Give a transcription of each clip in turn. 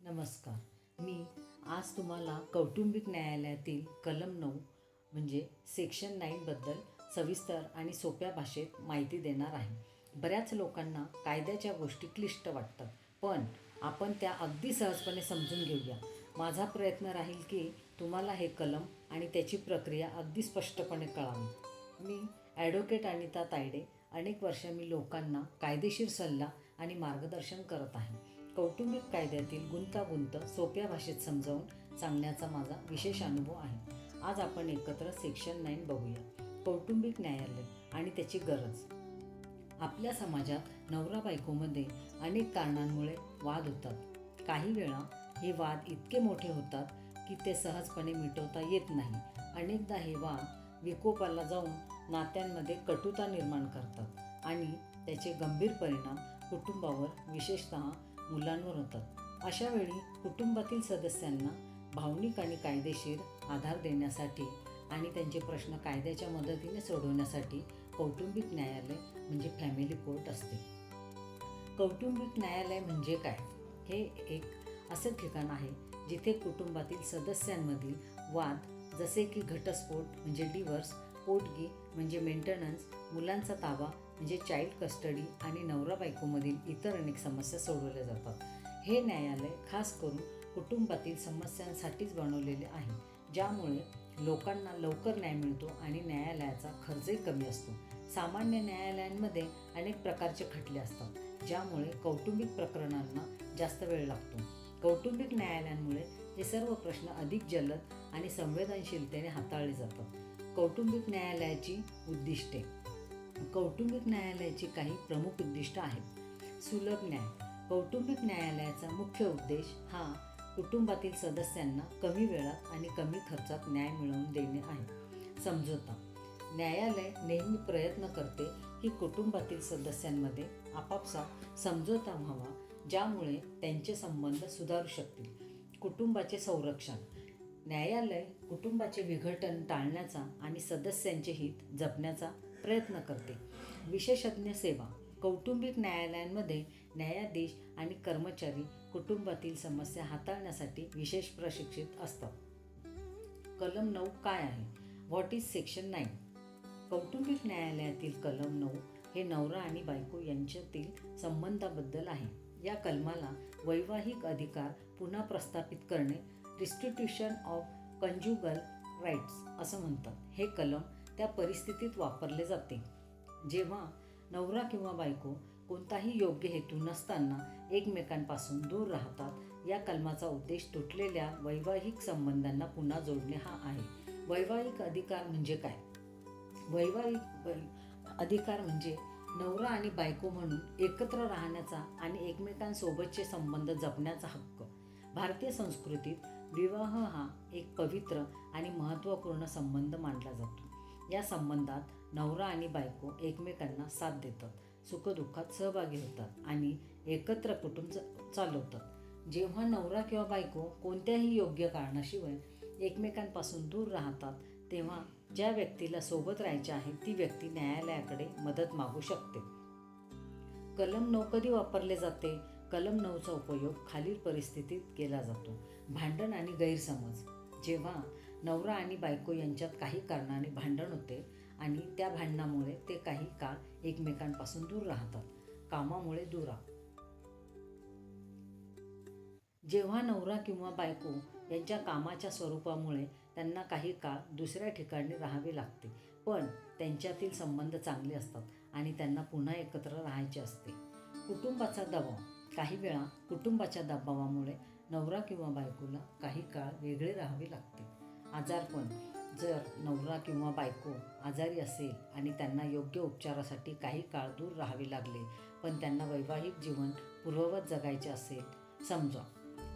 नमस्कार. मी आज तुम्हाला कौटुंबिक न्यायालयातील कलम नऊ म्हणजे सेक्शन नाईनबद्दल सविस्तर आणि सोप्या भाषेत माहिती देणार आहे. बऱ्याच लोकांना कायद्याच्या गोष्टी क्लिष्ट वाटतात पण आपण त्या अगदी सहजपणे समजून घेऊया. माझा प्रयत्न राहील की तुम्हाला हे कलम आणि त्याची प्रक्रिया अगदी स्पष्टपणे कळावी. मी ॲडव्होकेट अनिता तायडे. अनेक वर्ष मी लोकांना कायदेशीर सल्ला आणि मार्गदर्शन करत आहे. कौटुंबिक कायद्यातील गुंतागुंत सोप्या भाषेत समजावून सांगण्याचा माझा विशेष अनुभव आहे. आज आपण एकत्र सेक्शन नाईन बघूया. कौटुंबिक न्यायालय आणि त्याची गरज. आपल्या समाजात नवरा बायकोमध्ये अनेक कारणांमुळे वाद होतात. काही वेळा हे वाद इतके मोठे होतात की ते सहजपणे मिटवता येत नाही. अनेकदा हे वाद विकोपाला जाऊन नात्यांमध्ये कटुता निर्माण करतात आणि त्याचे गंभीर परिणाम कुटुंबावर विशेषतः मुलांवर होतात. अशा वेळी कुटुंबातील सदस्यांना भावनिक आणि कायदेशीर आधार देण्यासाठी आणि त्यांचे प्रश्न कायद्याच्या मदतीने सोडवण्यासाठी कौटुंबिक न्यायालय म्हणजे फॅमिली कोर्ट असते. कौटुंबिक न्यायालय म्हणजे काय? हे एक असं ठिकाण आहे जिथे कुटुंबातील सदस्यांमधील वाद जसे की घटस्फोट म्हणजे डिव्हर्स पोटगी म्हणजे मेंटेनन्स मुलांचा ताबा म्हणजे चाइल्ड कस्टडी आणि नवरा बायकोमधील इतर अनेक समस्या सोडवल्या जातात. हे न्यायालय खास करून कुटुंबातील समस्यांसाठीच बनवलेले आहे ज्यामुळे लोकांना लवकर न्याय मिळतो आणि न्यायालयाचा खर्चही कमी असतो. सामान्य न्यायालयांमध्ये अनेक प्रकारचे खटले असतात ज्यामुळे कौटुंबिक प्रकरणांना जास्त वेळ लागतो. कौटुंबिक न्यायालयांमुळे हे सर्व प्रश्न अधिक जलद आणि संवेदनशीलतेने हाताळले जातात. कौटुंबिक न्यायालयाची उद्दिष्टे कौटुंबिक न्यायालयाची काही प्रमुख उद्दिष्ट आहेत. सुलभ न्याय. कौटुंबिक न्यायालयाचा मुख्य उद्देश हा कुटुंबातील सदस्यांना कमी वेळात आणि कमी खर्चात न्याय मिळवून देणे आहे. समझोता. न्यायालय नेहमी प्रयत्न करते की कुटुंबातील सदस्यांमध्ये आपापसात समझोता व्हावा ज्यामुळे त्यांचे संबंध सुधारू शकतील. कुटुंबाचे संरक्षण. न्यायालय कुटुंबाचे विघटन टाळण्याचा आणि सदस्यांचे हित जपण्याचा प्रयत्न करते. विशेषज्ञ सेवा कौटुंबिक न्यायालयांमध्ये न्यायाधीश आणि कर्मचारी कुटुंबातील समस्या हाताळण्यासाठी विशेष प्रशिक्षित असतात. कलम नऊ काय आहे? व्हॉट इज सेक्शन नाईन कौटुंबिक न्यायालयातील कलम नऊ हे नवरा आणि बायको यांच्यातील संबंधाबद्दल आहे. या कलमाला वैवाहिक अधिकार पुन्हा प्रस्थापित करणे रिस्टिट्यूशन ऑफ कंज्युगल राईट्स असं म्हणतात. हे कलम त्या परिस्थितीत वापरले जाते. जेव्हा नवरा किंवा बायको कोणताही योग्य हेतू नसताना एकमेकांपासून दूर राहतात या कलमाचा उद्देश तुटलेल्या वैवाहिक संबंधांना पुन्हा जोडणे हा आहे. वैवाहिक अधिकार म्हणजे काय? वैवाहिक वै- अधिकार म्हणजे नवरा आणि बायको म्हणून एकत्र राहण्याचा आणि एकमेकांसोबतचे संबंध जपण्याचा हक्क. भारतीय संस्कृतीत विवाह हा एक पवित्र आणि महत्त्वपूर्ण संबंध मानला जातो. या संबंधात नवरा आणि बायको एकमेकांना साथ देतात सुखदुःखात सहभागी होतात आणि एकत्र कुटुंब चालवतात. जेव्हा नवरा किंवा बायको कोणत्याही योग्य कारणाशिवाय एकमेकांपासून दूर राहतात तेव्हा ज्या व्यक्तीला सोबत राहायचे आहे ती व्यक्ती न्यायालयाकडे मदत मागू शकते. कलम नऊ कधी वापरले जाते? कलम नऊचा उपयोग खालील परिस्थितीत केला जातो. भांडण आणि गैरसमज. जेव्हा नवरा आणि बायको यांच्यात काही कारणाने भांडण होते आणि त्या भांडणामुळे ते काही काळ एकमेकांपासून दूर राहतात. कामामुळे दुरा जेव्हा नवरा किंवा बायको यांच्या कामाच्या स्वरूपामुळे त्यांना काही काळ दुसऱ्या ठिकाणी राहावे लागते पण त्यांच्यातील संबंध चांगले असतात आणि त्यांना पुन्हा एकत्र राहायचे असते. कुटुंबाचा दबाव काही वेळा कुटुंबाच्या दबावामुळे नवरा किंवा बायकोला काही काळ वेगळे राहावे लागते. आजारपण जर नवरा किंवा बायको आजारी असेल आणि त्यांना योग्य उपचारासाठी काही काळ दूर राहावे लागले पण त्यांना वैवाहिक जीवन पूर्ववत जगायचे असेल समजा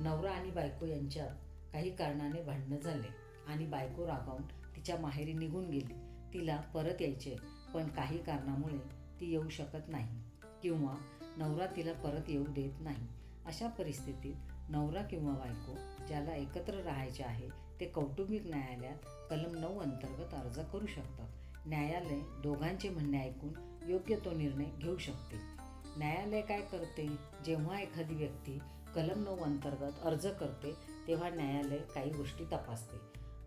नवरा आणि बायको यांच्यात काही कारणाने भांडणं झाले आणि बायको रागावून तिच्या माहेरी निघून गेली तिला परत यायचे पण काही कारणामुळे ती येऊ शकत नाही किंवा नवरा तिला परत येऊ देत नाही. अशा परिस्थितीत नवरा किंवा बायको ज्याला एकत्र राहायचे आहे ते कौटुंबिक न्यायालयात कलम नऊ अंतर्गत अर्ज करू शकतात. न्यायालय दोघांचे म्हणणे ऐकून योग्य तो निर्णय घेऊ शकते. न्यायालय काय करते? जेव्हा एखादी व्यक्ती कलम नऊ अंतर्गत अर्ज करते तेव्हा न्यायालय काही गोष्टी तपासते.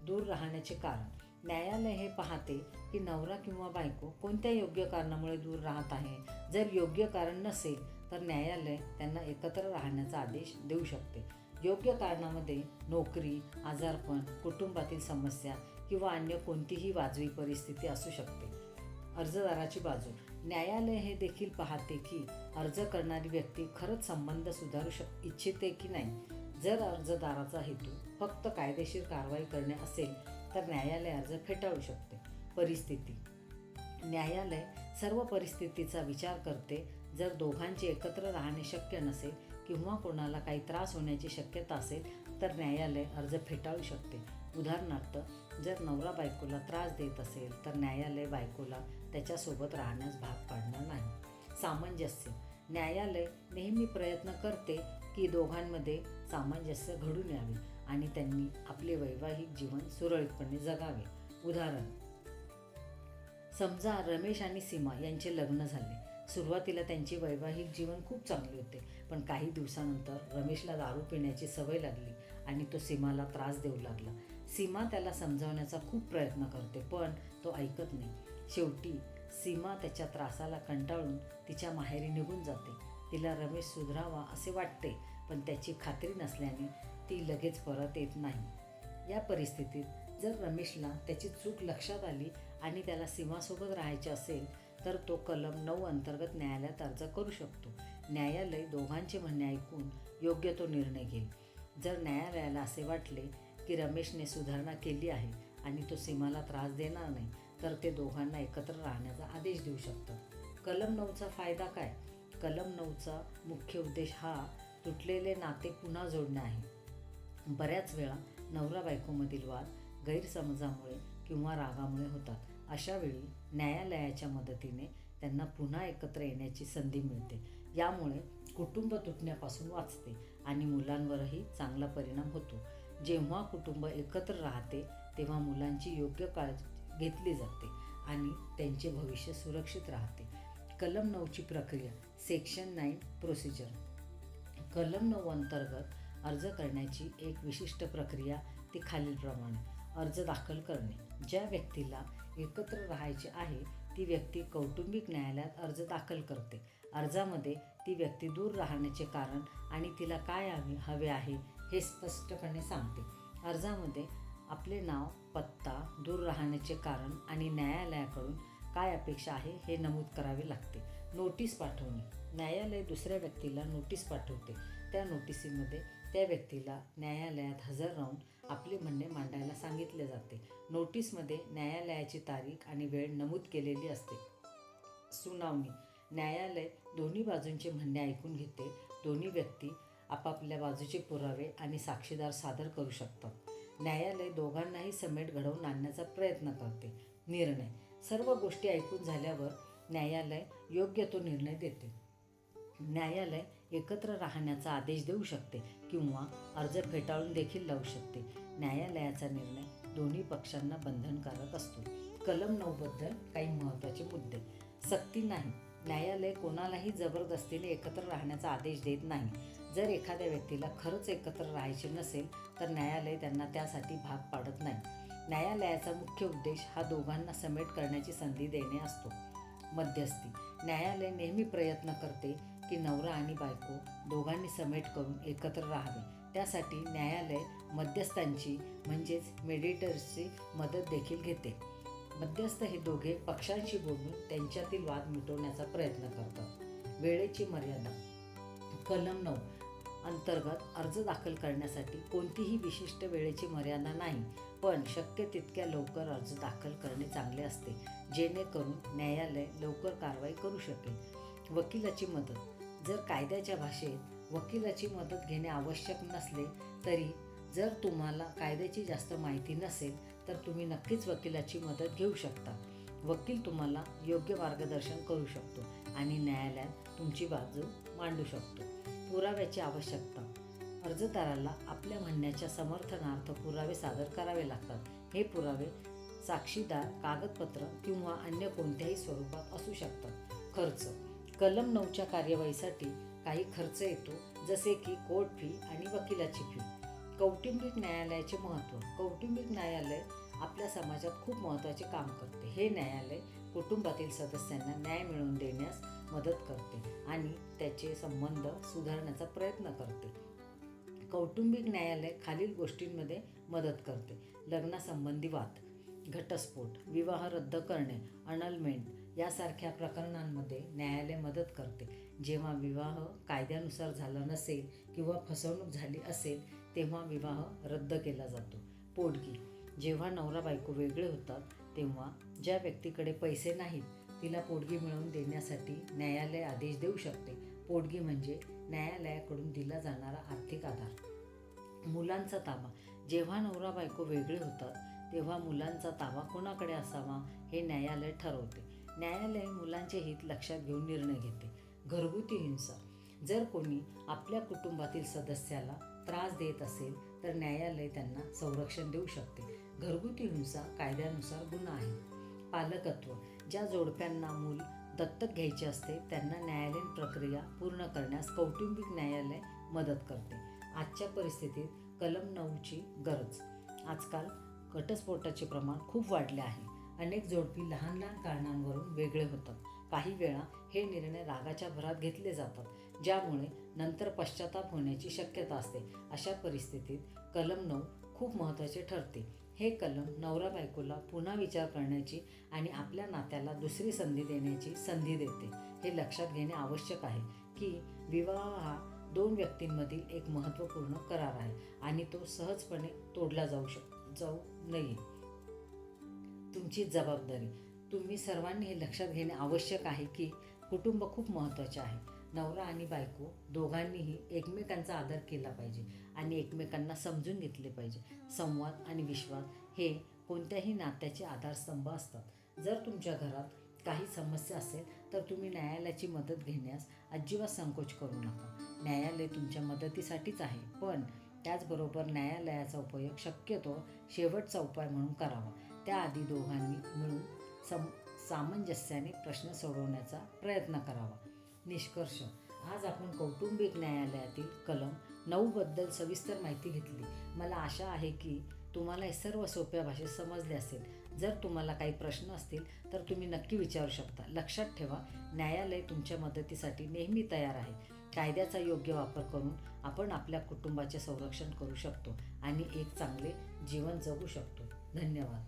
दूर राहण्याचे कारण. न्यायालय हे पाहते की नवरा किंवा बायको कोणत्या योग्य कारणामुळे दूर राहत आहे. जर योग्य कारण नसेल तर न्यायालय त्यांना एकत्र राहण्याचा आदेश देऊ शकते. योग्य कारणामध्ये नोकरी आजारपण कुटुंबातील समस्या किंवा अन्य कोणतीही वाजवी परिस्थिती असू शकते. अर्जदाराची बाजू. न्यायालय हे देखील पाहते की अर्ज करणारी व्यक्ती खरंच संबंध सुधारू शक इच्छिते की नाही? जर अर्जदाराचा हेतू फक्त कायदेशीर कारवाई करणे असेल तर न्यायालय अर्ज फेटाळू शकते. परिस्थिती. न्यायालय सर्व परिस्थितीचा विचार करते जर दोघांचे एकत्र राहणे शक्य नसेल किंवा कोणाला काही त्रास होण्याची शक्यता असेल तर न्यायालय अर्ज फेटाळू शकते. उदाहरणार्थ जर नवरा बायकोला त्रास देत असेल तर न्यायालय बायकोला त्याच्यासोबत राहण्यास भाग पाडणार नाही. सामंजस्य. न्यायालय नेहमी प्रयत्न करते की दोघांमध्ये सामंजस्य घडून यावे आणि त्यांनी आपले वैवाहिक जीवन सुरळीतपणे जगावे. उदाहरण. समजा रमेश आणि सीमा यांचे लग्न झाले. सुरुवातीला त्यांचे वैवाहिक जीवन खूप चांगले होते. पण काही दिवसानंतर रमेशला दारू पिण्याची सवय लागली आणि तो सीमाला त्रास देऊ लागला. सीमा त्याला समजावण्याचा खूप प्रयत्न करते पण तो ऐकत नाही. शेवटी सीमा त्याच्या त्रासाला कंटाळून तिच्या माहेरी निघून जाते. तिला रमेश सुधरावा असे वाटते पण त्याची खात्री नसल्याने ती लगेच परत येत नाही. या परिस्थितीत जर रमेशला त्याची चूक लक्षात आली आणि त्याला सीमासोबत राहायचे असेल तर तो कलम नऊ अंतर्गत न्यायालयात अर्ज करू शकतो. न्यायालय दोघांचे म्हणणे ऐकून योग्य तो निर्णय घेईल. जर न्यायालयाला असे वाटले की रमेशने सुधारणा केली आहे आणि तो सीमाला त्रास देणार नाही तर ते दोघांना एकत्र राहण्याचा आदेश देऊ शकतात. कलम नऊचा फायदा काय? कलम नऊचा मुख्य उद्देश हा तुटलेले नाते पुन्हा जोडणे आहे. बऱ्याच वेळा नवरा बायकोमधील वाद गैरसमजामुळे किंवा रागामुळे होतात. अशावेळी न्यायालयाच्या मदतीने त्यांना पुन्हा एकत्र येण्याची संधी मिळते. यामुळे कुटुंब तुटण्यापासून वाचते आणि मुलांवरही चांगला परिणाम होतो. जेव्हा कुटुंब एकत्र राहते तेव्हा मुलांची योग्य काळजी घेतली जाते आणि त्यांचे भविष्य सुरक्षित राहते. कलम नऊची प्रक्रिया सेक्शन नाईन प्रोसिजर. कलम नऊ अंतर्गत अर्ज करण्याची एक विशिष्ट प्रक्रिया ती खालीलप्रमाणे. अर्ज दाखल करणे. ज्या व्यक्तीला एकत्र राहायचे आहे ती व्यक्ती कौटुंबिक न्यायालयात अर्ज दाखल करते. अर्जामध्ये ती व्यक्ती दूर राहण्याचे कारण आणि तिला काय हवे हवे आहे हे स्पष्टपणे सांगते. अर्जामध्ये आपले नाव पत्ता दूर राहण्याचे कारण आणि न्यायालयाकडून काय अपेक्षा आहे हे नमूद करावे लागते. नोटीस पाठवणे. न्यायालय दुसऱ्या व्यक्तीला नोटीस पाठवते. त्या नोटिसीमध्ये त्या व्यक्तीला न्यायालयात हजर राहून आपले म्हणणे मांडायला सांगितले जाते. नोटीसमध्ये न्यायालयाची तारीख आणि वेळ नमूद केलेली असते. सुनावणी. न्यायालय दोन्ही बाजूंचे म्हणणे ऐकून घेते. दोन्ही व्यक्ती आपापल्या बाजूचे पुरावे आणि साक्षीदार सादर करू शकतात. न्यायालय दोघांनाही समेट घडवून आणण्याचा प्रयत्न करते. निर्णय. सर्व गोष्टी ऐकून झाल्यावर न्यायालय योग्य तो निर्णय देते. न्यायालय एकत्र राहण्याचा आदेश देऊ शकते किंवा अर्ज फेटाळून देखील लावू शकते. न्यायालयाचा निर्णय दोन्ही पक्षांना बंधनकारक असतो. कलम नऊबद्दल काही महत्त्वाचे मुद्दे. सक्ती नाही. न्यायालय कोणालाही जबरदस्तीने एकत्र राहण्याचा आदेश देत नाही. जर एखाद्या व्यक्तीला खरंच एकत्र राहायचे नसेल तर न्यायालय त्यांना त्यासाठी भाग पाडत नाही. न्यायालयाचा मुख्य उद्देश हा दोघांना समेट करण्याची संधी देणे असतो. मध्यस्थी. न्यायालय नेहमी प्रयत्न करते की नवरा आणि बायको दोघांनी समेट करून एकत्र राहावे. त्यासाठी न्यायालय मध्यस्थांची म्हणजेच मेडिटर्सची मदत देखील घेते. मध्यस्थ हे दोघे पक्षांशी बोलून त्यांच्यातील वाद मिटवण्याचा प्रयत्न करतात. वेळेची मर्यादा. कलम नऊ अंतर्गत अर्ज दाखल करण्यासाठी कोणतीही विशिष्ट वेळेची मर्यादा नाही पण शक्य तितक्या लवकर अर्ज दाखल करणे चांगले असते जेणेकरून न्यायालय लवकर कारवाई करू शकेल. वकिलाची मदत. जर कायद्याच्या भाषेत वकिलाची मदत घेणे आवश्यक नसले तरी जर तुम्हाला कायद्याची जास्त माहिती नसेल तर तुम्ही नक्कीच वकिलाची मदत घेऊ शकता. वकील तुम्हाला योग्य मार्गदर्शन करू शकतो आणि न्यायालयात तुमची बाजू मांडू शकतो. पुराव्याची आवश्यकता. अर्जदाराला आपल्या म्हणण्याच्या समर्थनार्थ पुरावे सादर करावे लागतात. हे पुरावे साक्षीदार कागदपत्र किंवा अन्य कोणत्याही स्वरूपात असू शकतात. खर्च. कलम नऊच्या कार्यवाहीसाठी काही खर्च येतो जसे की कोर्ट फी आणि वकिलाची फी. कौटुंबिक न्यायालयाचे महत्त्व. कौटुंबिक न्यायालय आपल्या समाजात खूप महत्त्वाचे काम करते. हे न्यायालय कुटुंबातील सदस्यांना न्याय मिळवून देण्यास मदत करते आणि त्याचे संबंध सुधारण्याचा प्रयत्न करते. कौटुंबिक न्यायालय खालील गोष्टींमध्ये मदत करते. लग्नासंबंधी वाद घटस्फोट विवाह रद्द करणे अनलमेंट यासारख्या प्रकरणांमध्ये न्यायालय मदत करते. जेव्हा विवाह कायद्यानुसार झाला नसेल किंवा फसवणूक झाली असेल तेव्हा विवाह रद्द केला जातो. पोटगी. जेव्हा नवरा बायको वेगळे होतात तेव्हा ज्या व्यक्तीकडे पैसे नाहीत तिला पोटगी मिळवून देण्यासाठी न्यायालय आदेश देऊ शकते. पोटगी म्हणजे न्यायालयाकडून दिला जाणारा आर्थिक आधार. मुलांचा ताबा. जेव्हा नवरा बायको वेगळे होतात तेव्हा मुलांचा ताबा कोणाकडे असावा हे न्यायालय ठरवते. न्यायालय मुलांचे हित लक्षात घेऊन निर्णय घेते. घरगुती हिंसा. जर कोणी आपल्या कुटुंबातील सदस्याला त्रास देत असेल तर न्यायालय त्यांना संरक्षण देऊ शकते. घरगुती हिंसा कायद्यानुसार गुन्हा आहे. पालकत्व. ज्या जोडप्यांना मूल दत्तक घ्यायचे असते त्यांना न्यायालयीन प्रक्रिया पूर्ण करण्यास कौटुंबिक न्यायालय मदत करते. आजच्या परिस्थितीत कलम नऊची गरज. आजकाल घटस्फोटाचे प्रमाण खूप वाढले आहे. अनेक जोडपी लहान लहान कारणांवरून वेगळे होतात. काही वेळा हे निर्णय रागाच्या भरात घेतले जातात ज्यामुळे नंतर पश्चाताप होण्याची शक्यता असते. अशा परिस्थितीत कलम नऊ खूप महत्त्वाचे ठरते. हे कलम नवरा बायकोला पुन्हा विचार करण्याची आणि आपल्या नात्याला दुसरी संधी देण्याची संधी देते. हे लक्षात घेणे आवश्यक आहे की विवाह हा दोन व्यक्तींमधील एक महत्त्वपूर्ण करार आहे आणि तो सहजपणे तोडला जाऊ शक जाऊ नये. तुमची जबाबदारी. तुम्ही सर्वांनी हे लक्षात घेणे आवश्यक आहे की कुटुंब खूप महत्त्वाचे आहे. नवरा आणि बायको दोघांनीही एकमेकांचा आदर केला पाहिजे आणि एकमेकांना समजून घेतले पाहिजे. संवाद आणि विश्वास हे कोणत्याही नात्याचे आधारस्तंभ असतात. जर तुमच्या घरात काही समस्या असेल तर तुम्ही न्यायालयाची मदत घेण्यास अजिबात संकोच करू नका. न्यायालय तुमच्या मदतीसाठीच आहे पण त्याचबरोबर न्यायालयाचा उपयोग शक्यतो शेवटचा उपाय म्हणून करावा. त्याआधी दोघांनी मिळून सम सामंजस्याने प्रश्न सोडवण्याचा प्रयत्न करावा. निष्कर्ष. आज आपण कौटुंबिक न्यायालयातील कलम नऊबद्दल सविस्तर माहिती घेतली. मला आशा आहे की तुम्हाला हे सर्व सोप्या भाषेत समजले असेल. जर तुम्हाला काही प्रश्न असतील तर तुम्ही नक्की विचारू शकता. लक्षात ठेवा न्यायालय तुमच्या मदतीसाठी नेहमी तयार आहे. कायद्याचा योग्य वापर करून आपण आपल्या कुटुंबाचे संरक्षण करू शकतो आणि एक चांगले जीवन जगू शकतो. धन्यवाद.